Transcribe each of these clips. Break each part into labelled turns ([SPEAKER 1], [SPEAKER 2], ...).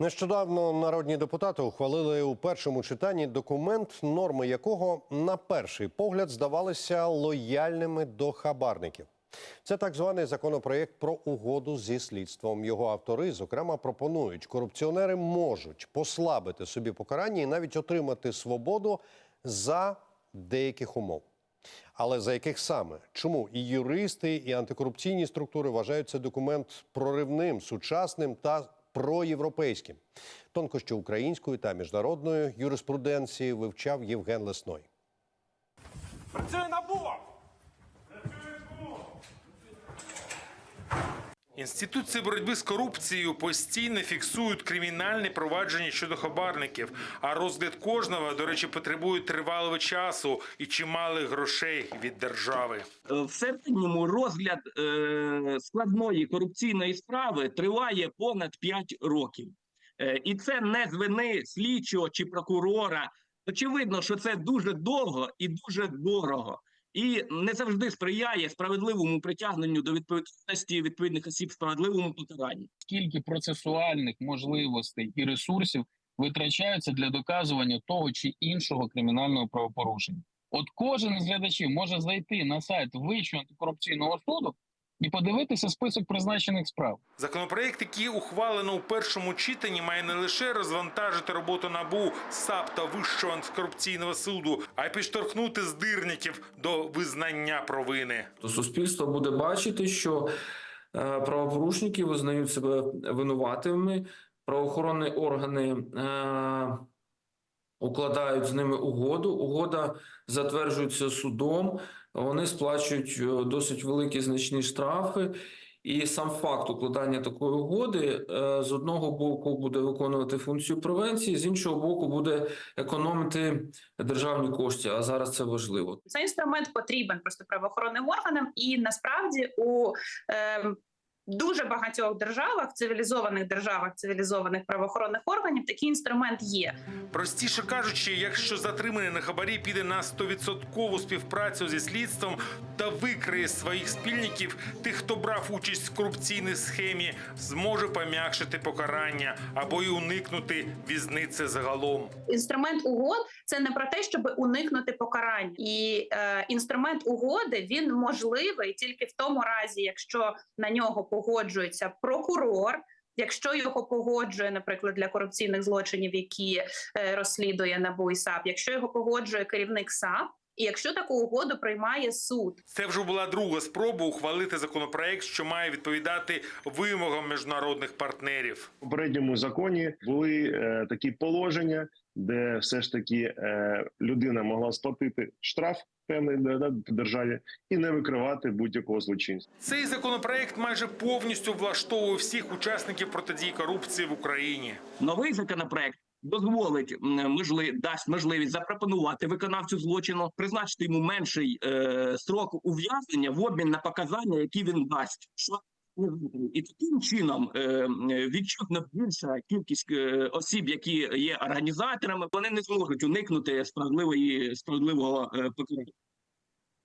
[SPEAKER 1] Нещодавно народні депутати ухвалили у першому читанні документ, норми якого на перший погляд здавалися лояльними до хабарників. Це так званий законопроєкт про угоду зі слідством. Його автори, зокрема, пропонують, корупціонери можуть послабити собі покарання і навіть отримати свободу за деяких умов. Але за яких саме? Чому і юристи, і антикорупційні структури вважають цей документ проривним, сучасним та проєвропейським? Тонкощі української та міжнародної юриспруденції вивчав Євген Лесной.
[SPEAKER 2] Працює НАБУ! Інституції боротьби з корупцією постійно фіксують кримінальні провадження щодо хабарників. А розгляд кожного, до речі, потребує тривалого часу і чималих грошей від держави.
[SPEAKER 3] Е, в середньому розгляд е, складної корупційної справи триває понад 5 років. Е, і це не з вини слідчого чи прокурора. Очевидно, що це дуже довго і дуже дорого. І не завжди сприяє справедливому притягненню до відповідальності відповідних осіб справедливому покаранню.
[SPEAKER 4] скільки процесуальних можливостей і ресурсів витрачаються для доказування того чи іншого кримінального правопорушення. От кожен з глядачів може зайти на сайт Вищого антикорупційного суду і подивитися список призначених справ.
[SPEAKER 2] Законопроект, який ухвалено у першому читанні, має не лише розвантажити роботу НАБУ, САП та Вищого антикорупційного суду, а й підштовхнути здирників до визнання провини.
[SPEAKER 5] то суспільство буде бачити, що е, правопорушники визнають себе винуватими, правоохоронні органи е, укладають з ними угоду. Угода затверджується судом. Вони сплачують е, досить великі значні штрафи. І сам факт укладання такої угоди е, з одного боку буде виконувати функцію превенції, з іншого боку, буде економити державні кошти. А зараз це важливо.
[SPEAKER 6] Цей інструмент потрібен просто правоохоронним органам, і насправді у е, дуже багатьох державах, цивілізованих державах, цивілізованих правоохоронних органів такий інструмент є.
[SPEAKER 2] Простіше кажучи, якщо затриманий на хабарі піде на 100% співпрацю зі слідством та викриє своїх спільників, тих, хто брав участь в корупційній схемі, зможе пом'якшити покарання або й уникнути візниці загалом.
[SPEAKER 6] Інструмент угод це не про те, щоб уникнути покарання, і е, інструмент угоди він можливий тільки в тому разі, якщо на нього погоджується прокурор. Якщо його погоджує, наприклад, для корупційних злочинів, які е, розслідує НАБУ і САП, якщо його погоджує керівник САП, і якщо таку угоду приймає суд,
[SPEAKER 2] Це вже була друга спроба ухвалити законопроект, що має відповідати вимогам міжнародних партнерів.
[SPEAKER 7] В попередньому законі були е, такі положення, де все ж таки е, людина могла сплатити штраф певний да, да, державі і не викривати будь-якого злочинця.
[SPEAKER 2] Цей законопроект майже повністю влаштовує всіх учасників протидії корупції в Україні.
[SPEAKER 3] Новий законопроект дозволить можли, дасть можливість запропонувати виконавцю злочину, призначити йому менший е, строк ув'язнення в обмін на показання, які він дасть. Що і таким чином е, відчутно більша кількість е, осіб, які є організаторами, вони не зможуть уникнути справедливої справедливого е, покарання.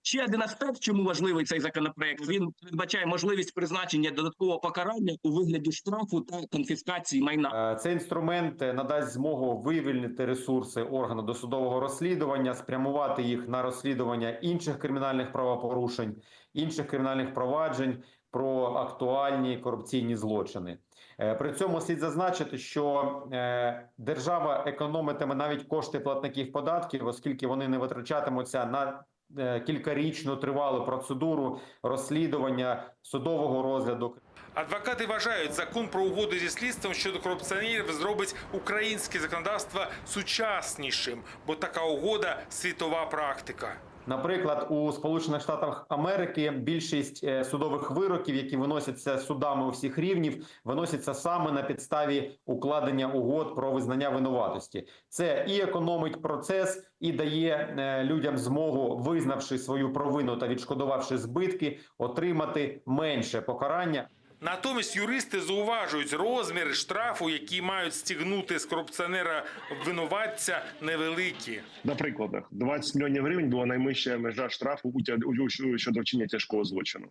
[SPEAKER 3] Ще один аспект, чому важливий цей законопроект, він передбачає можливість призначення додаткового покарання у вигляді штрафу та конфіскації майна.
[SPEAKER 8] Е, Цей інструмент е, надасть змогу вивільнити ресурси органу досудового розслідування, спрямувати їх на розслідування інших кримінальних правопорушень, інших кримінальних проваджень про актуальні корупційні злочини. Е, При цьому слід зазначити, що держава економитиме навіть кошти платників податків, оскільки вони не витрачатимуться на кількарічну тривалу процедуру розслідування судового розгляду.
[SPEAKER 2] Адвокати вважають, закон про угоду зі слідством щодо корупціонерів зробить українське законодавство сучаснішим, бо така угода світова практика.
[SPEAKER 8] Наприклад, у Сполучених Штатах Америки більшість е, судових вироків, які виносяться судами усіх рівнів, виносяться саме на підставі укладення угод про визнання винуватості. Це і економить процес, і дає е, людям змогу, визнавши свою провину та відшкодувавши збитки, отримати менше покарання.
[SPEAKER 2] Натомість юристи зауважують, розміри штрафу, які мають стягнути з корупціонера винуватця, невеликі.
[SPEAKER 7] На прикладах 20 мільйонів гривень була найвища межа штрафу щодо вчинення тяжкого злочину.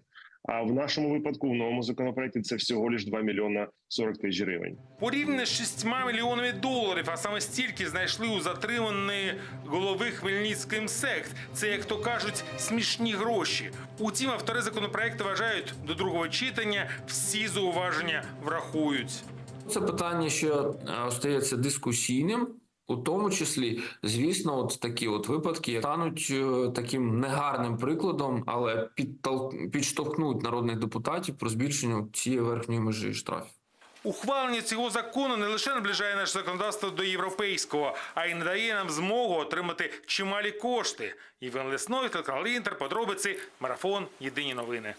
[SPEAKER 7] А в нашому випадку в новому законопроекті це всього лиш 2 мільйона 40 тисяч гривень.
[SPEAKER 2] Порівняно з 6 мільйонами доларів, а саме стільки знайшли у затриманої голови Хмельницький МСЕК. Це, як то кажуть, смішні гроші. Утім, автори законопроекту вважають, до другого читання всі зауваження врахують.
[SPEAKER 5] Це питання, що е, остається дискусійним. У тому числі, звісно, от такі от випадки стануть е, таким негарним прикладом, але підштовхнуть народних депутатів про збільшення цієї верхньої межі штрафів.
[SPEAKER 2] Ухвалення цього закону не лише наближає наше законодавство до європейського, а й надає нам змогу отримати чималі кошти. Іван Лесной, телеканал Інтер, подробиці, марафон, єдині новини.